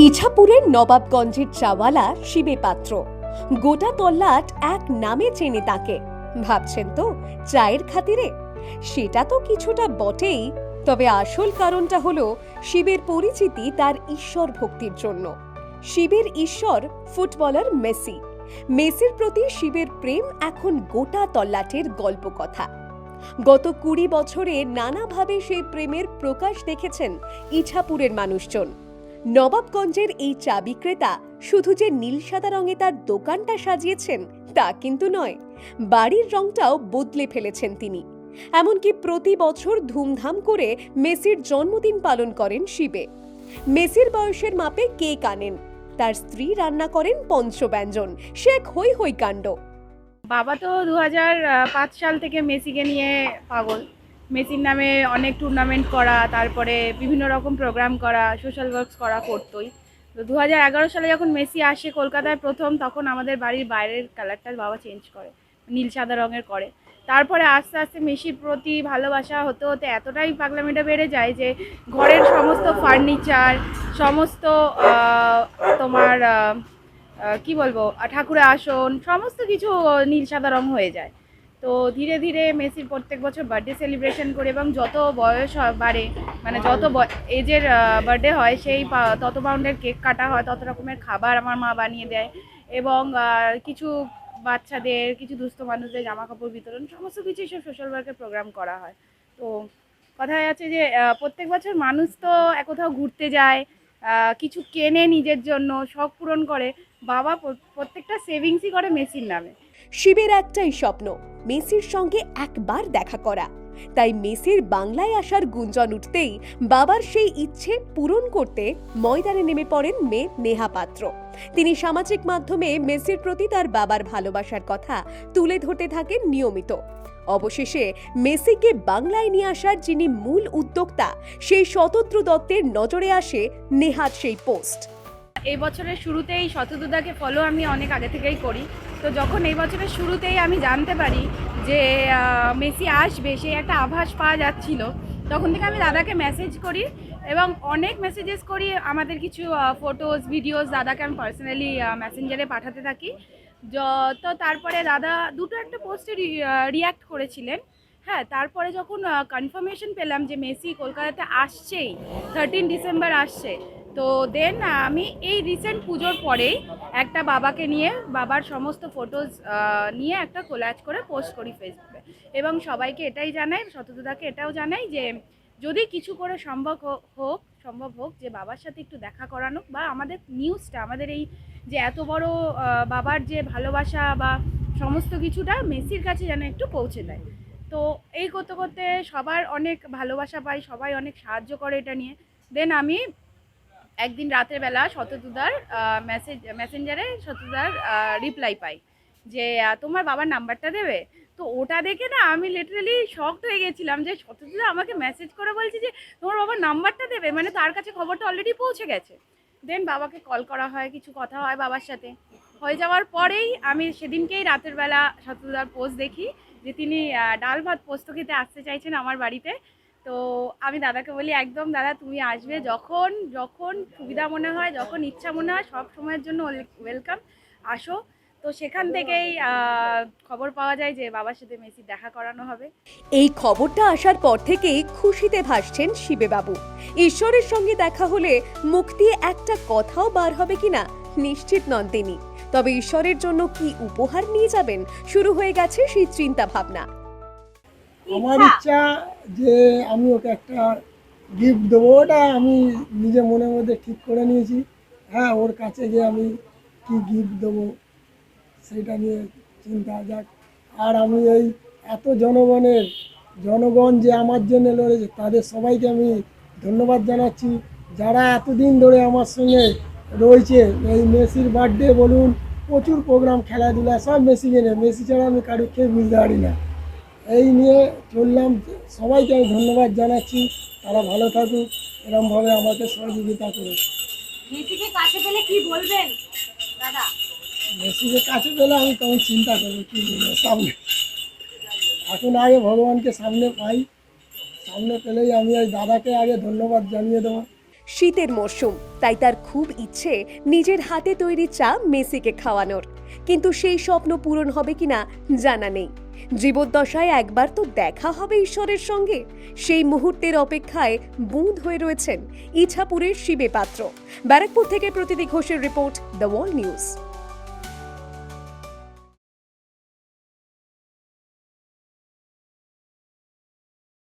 ইছাপুরের নবাবগঞ্জের চাওয়ালা শিবে পাত্র। গোটা তল্লাট এক নামে চেনে তাকে। ভাবছেন তো, চায়ের খাতিরে? সেটা তো কিছুটা বটেই, তবে আসল কারণটা হলো শিবের পরিচিতি তার ঈশ্বর ভক্তির জন্য। শিবের ঈশ্বর ফুটবলার মেসি। মেসির প্রতি শিবের প্রেম এখন গোটা তল্লাটের গল্প কথা। গত কুড়ি বছরে নানাভাবে সেই প্রেমের প্রকাশ দেখেছেন ইছাপুরের মানুষজন। নবাবগঞ্জের এই চা বিক্রেতা শুধু যে নীল সাদা রঙে তার দোকানটা সাজিয়েছেন, তা কিন্তু নয়। বাড়ির রংটাও বদলে ফেলেছেন তিনি। এমনকি প্রতি বছর ধুমধাম করে মেসির জন্মদিন পালন করেন শিবে। মেসির বয়সের মাপে কেক আনেন। তার স্ত্রী রান্না করেন পঞ্চব্যঞ্জন। সে এক হই হই কাণ্ড। বাবা তো দু সাল থেকে মেসিকে নিয়ে পাগল। মেসির নামে অনেক টুর্নামেন্ট করা, তারপরে বিভিন্ন রকম প্রোগ্রাম করা সোশ্যাল ওয়ার্কস করা করতোই। তো দু হাজার এগারো সালে যখন মেসি আসে কলকাতায় প্রথম, তখন আমাদের বাড়ির বাইরের কালারটা বাবা চেঞ্জ করে, নীল সাদা রঙের করে। তারপরে আস্তে আস্তে মেসির প্রতি ভালোবাসা হতে হতে এতটাই পাগলামিটা বেড়ে যায় যে ঘরের সমস্ত ফার্নিচার সমস্ত তোমার কি বলব, ঠাকুরের আসন, সমস্ত কিছু নীল সাদা রং হয়ে যায়। তো ধীরে ধীরে মেসির প্রত্যেক বছর বার্থডে সেলিব্রেশন করে এবং যত বয়স বাড়ে মানে যত এজের বার্থডে হয়, সেই তত পাউন্ডের কেক কাটা হয়, তত রকমের খাবার আমার মা বানিয়ে দেয় এবং কিছু বাচ্চাদের, কিছু দুস্থ মানুষদের জামা কাপড় বিতরণ, সমস্ত কিছু সব সোশ্যাল ওয়ার্কের প্রোগ্রাম করা হয়। তো কথায় আছে যে প্রত্যেক বছর মানুষ তো কোথাও ঘুরতে যায় কিছু কেনে নিজের জন্য, শখ পূরণ করে, বাবা প্রত্যেকটা সেভিংসই করে মেসির নামে। শিবের একটাই স্বপ্ন মেসির সঙ্গে একবার দেখা করা। তাই মেসির বাংলায় আসার গুঞ্জন উঠতেই বাবার সেই ইচ্ছে পূরণ করতে ময়দানে নেমে পড়েন মেয়ে নেহা পাত্র। তিনি সামাজিক মাধ্যমে মেসির প্রতি তার বাবার ভালোবাসার কথা তুলে ধরতে থাকেন নিয়মিত। অবশেষে মেসিকে বাংলায় নিয়ে আসার যিনি মূল উদ্যোক্তা, সেই শতদ্রু দত্তের নজরে আসে নেহার সেই পোস্ট। এই বছরের শুরুতেই শতদুদাকে ফলো আমি অনেক আগে থেকেই করি। তো যখন এই বছরের শুরুতেই আমি জানতে পারি যে মেসি আসবে সেই একটা আভাস পাওয়া যাচ্ছিল, তখন থেকে আমি দাদাকে মেসেজ করি এবং অনেক মেসেজেস করি। আমাদের কিছু ফটোজ ভিডিওস দাদাকে আমি পার্সোনালি মেসেঞ্জারে পাঠাতে থাকি। তো তারপরে দাদা দুটো একটা পোস্টে রিয়াক্ট করেছিলেন। হ্যাঁ তারপরে যখন কনফার্মেশন পেলাম যে মেসি কলকাতাতে আসছেই থার্টিন ডিসেম্বর আসছে তো দেন আমি এই রিসেন্ট পুজোর পরেই একটা বাবাকে নিয়ে, বাবার সমস্ত ফটোজ নিয়ে একটা কোলাজ করে পোস্ট করি ফেসবুকে এবং সবাইকে এটাই জানাই শতদাকে এটাও জানাই যে, যদি কিছু করে সম্ভব হোক সম্ভব হোক, যে বাবার সাথে একটু দেখা করানো বা আমাদের নিউজটা আমাদের এই যে এত বড় বাবার যে ভালোবাসা বা সমস্ত কিছুটা মেসির কাছে যেন একটু পৌঁছে দেয়। তো এই করতে করতে সবার অনেক ভালোবাসা পাই, সবাই অনেক সাহায্য করে এটা নিয়ে। দেন আমি একদিন রাতের বেলা শততুদার মেসেজ মেসেঞ্জারে শততুদার রিপ্লাই পাই যে তোমার বাবার নাম্বারটা দেবে? তো ওটা দেখে না আমি লিটারালি শকড হয়ে গেছিলাম যে শততুদা আমাকে মেসেজ করে বলছে যে, তোমার বাবার নাম্বারটা দেবে? মানে তার কাছে খবরটা অলরেডি পৌঁছে গেছে। দেন বাবাকে কল করা হয়, কিছু কথা হয় বাবার সাথে। হয়ে যাওয়ার পরেই আমি সেদিনকেই রাতের বেলা শততুদার পোস্ট দেখি যে, তিনি ডাল ভাত পোস্ত খেতে আসতে চাইছেন আমার বাড়িতে। তো আমি দাদাকে বলি, একদম দাদা, তুমি আসবে যখন যখন সুবিধা মনে হয়, যখন ইচ্ছা মনে হয়, সব সময়ের জন্য ওয়েলকাম। আসো। তো সেখান থেকেই খবর পাওয়া যায় যে বাবার সাথে মেসি দেখা করানো হবে। এই খবরটা আসার পর থেকেই খুশিতে ভাসছেন শিবেবাবু। ঈশ্বরের সঙ্গে দেখা হলে মুখ দিয়ে একটা কথাও বার হবে কিনা নিশ্চিত নন তিনি। তবে ঈশ্বরের জন্য কি উপহার নিয়ে যাবেন, শুরু হয়ে গেছে সেই চিন্তা ভাবনা আমার ইচ্ছা যে আমি ওকে একটা গিফট দেবো ওটা আমি নিজে মনের মধ্যে ঠিক করে নিয়েছি। হ্যাঁ ওর কাছে গিয়ে আমি কি গিফট দেবো সেটা নিয়ে চিন্তা যাক। আর আমি এই এত জনগণের জনগণ যে আমার জন্য লড়েছে তাদের সবাইকে আমি ধন্যবাদ জানাচ্ছি। যারা এতদিন ধরে আমার সঙ্গে রয়েছে এই মেসির বার্থডে বলুন প্রচুর প্রোগ্রাম খেলাধুলা সব মেসিকে নিয়ে। মেসি ছাড়া আমি কারোর খেয়ে বুঝতে পারি না। এই নিয়ে চললাম। সবাইকে আমি ধন্যবাদ জানাচ্ছি। তারা ভালো থাকুক। এরমভাবে আমাকে সহযোগিতা করুক। মেসিকে কাছে পেলে কি বলবেন? দাদা। মেসিকে কাছে পেলে আমি তখন চিন্তা করব কী বলব সামনে। এখন আগে ভগবানকে সামনে পাই। সামনে পেলেই আমি ওই দাদাকে আগে ধন্যবাদ জানিয়ে দেবো। শীতের মরশুম তাই তার খুব ইচ্ছে নিজের হাতে তৈরি চা মেসিকে খাওয়ানোর। কিন্তু সেই স্বপ্ন পূরণ হবে কিনা জানা নেই। জীবদ্দশায় একবার তো দেখা হবে ঈশ্বরের সঙ্গে। সেই মুহূর্তের অপেক্ষায় বুঁদ হয়ে রয়েছেন ইছাপুরের শিবে পাত্র ব্যারাকপুর থেকে প্রতিদি ঘোষের রিপোর্ট, দ্য ওয়াল নিউজ।